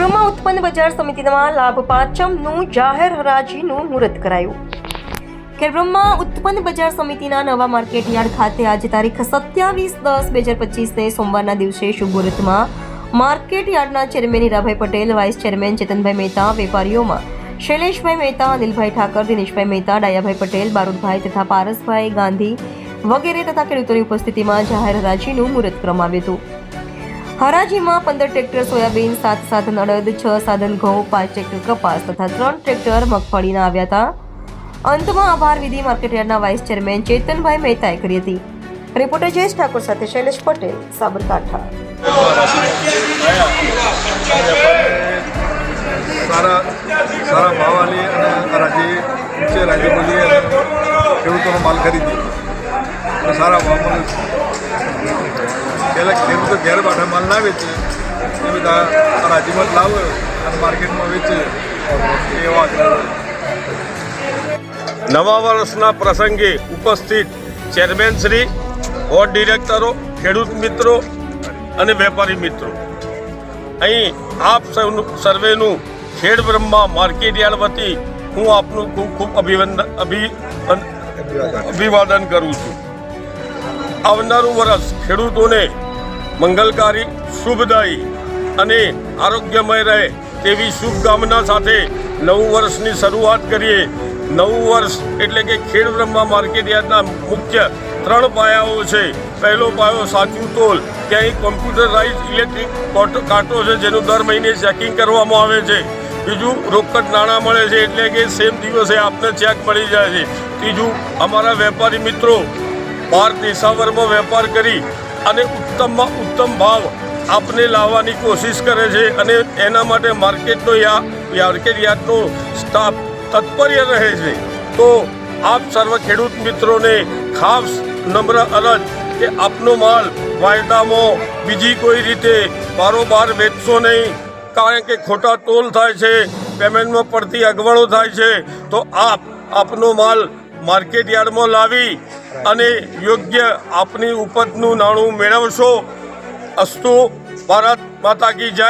ખેડબ્રહ્મા ઉત્પન્ન બજાર સમિતિમાં લાભ પાંચમનું જાહેર હરાજીનું મુહૂર્ત કરાયું. ખેડબ્રહ્મા ઉત્પન્ન બજાર સમિતિના નવા માર્કેટ યાર્ડ ખાતે આજે તારીખ સત્યાવીસ દસ બે હજાર પચીસને સોમવારના દિવસે શુભ મુહૂર્તમાં માર્કેટ યાર્ડના chairman Hirabhai Patel, vice chairman Chetanbhai Mehta, વેપારીઓમાં Shaileshbhai Mehta, Anilbhai Thakar, Dineshbhai Mehta, Dayabhai Patel, Barudbhai તથા પારસભાઈ ગાંધી વગેરે તથા ખેડૂતોની ઉપસ્થિતિમાં જાહેર હરાજીનું મુહૂર્ત કરવામાં આવ્યું હતું. હરાજીમાં પંદર ટ્રેક્ટર સોયાબીન, સાત સાધન અડદ છ સાધન ઘઉં, પાંચ ટ્રેક્ટર કપાસ તથા ત્રણ ટ્રેક્ટર મગફળીના આવ્યા હતા. અંતમાં આભાર વિધિ માર્કેટયાર્ડના વાઇસ ચેરમેન ચેતનભાઈ મહેતાએ કરી હતી. રિપોર્ટર જયેશ ઠાકોર સાથે શૈલેષ પટેલ, સાબરકાંઠા. સારા સારા ભાવ અને હરાજી ઊંચે રાજી બોલીએ અને ખેડૂતોનો માલ ખરીદી સારા ભાવ મળે છે. ખેડૂતો ઘેર બાઠા માલ ના વેચે. એ બધા હરાજીમાં જ લાવે અને માર્કેટમાં વેચે. એવા નવા વર્ષના પ્રસંગે ઉપસ્થિત ચેરમેન શ્રી વોર્ડ ડિરેક્ટરો ખેડૂત મિત્રો અને વેપારી મિત્રો. અહીં આપ સૌનું, સર્વેનું ખેડ બ્રહ્મા માર્કેટ યાર્ડ વતી હું આપનું ખૂબ ખૂબ અભિવંદન અભિ, અભિવાદન કરું છું. આવનારું વર્ષ ખેડૂતોને મંગલકારી, શુભદાયી અને આરોગ્યમય રહે તેવી શુભકામના સાથે નવું વર્ષની શરૂઆત કરીએ. નવું વર્ષ એટલે કે ખેડ બ્રહ્મા માર્કેટ યાર્ડના મુખ્ય ત્રણ પાયાઓ છે. પહેલો પાયો સાચું તોલ. ત્યાં એક કોમ્પ્યુટરાઇઝ ઇલેક્ટ્રિક કોટ- છે જેનું દર મહિને ચેકિંગ કરવામાં આવે છે. બીજું, રોકડ નાણાં મળે છે એટલે કે સેમ દિવસે આપને ચેક મળી જાય છે. ત્રીજું, અમારા વેપારી મિત્રો બહાર દેશાવરમાં વેપાર કરી અને ઉત્તમમાં ઉત્તમ ભાવ આપને લાવવાની કોશિશ કરે છે અને એના માટે માર્કેટનો યા માર્કેટ યાર્ડનો સ્ટાફ તત્પર્ય રહે છે. તો આપ સર્વ ખેડૂત મિત્રોને ખાસ નમ્ર અરજ કે આપનો માલ વાયદામાં બીજી કોઈ રીતે બારોબાર વેચશો નહીં. કારણ કે ખોટા ટોલ થાય છે, પેમેન્ટમાં પડતી અગવડો થાય છે. તો આપ, આપનો માલ માર્કેટ યાર્ડમાં લાવી અને યોગ્ય આપની ઉપજનું નાણું મેળવશો. અસ્તુ ભારત માતા કી જય.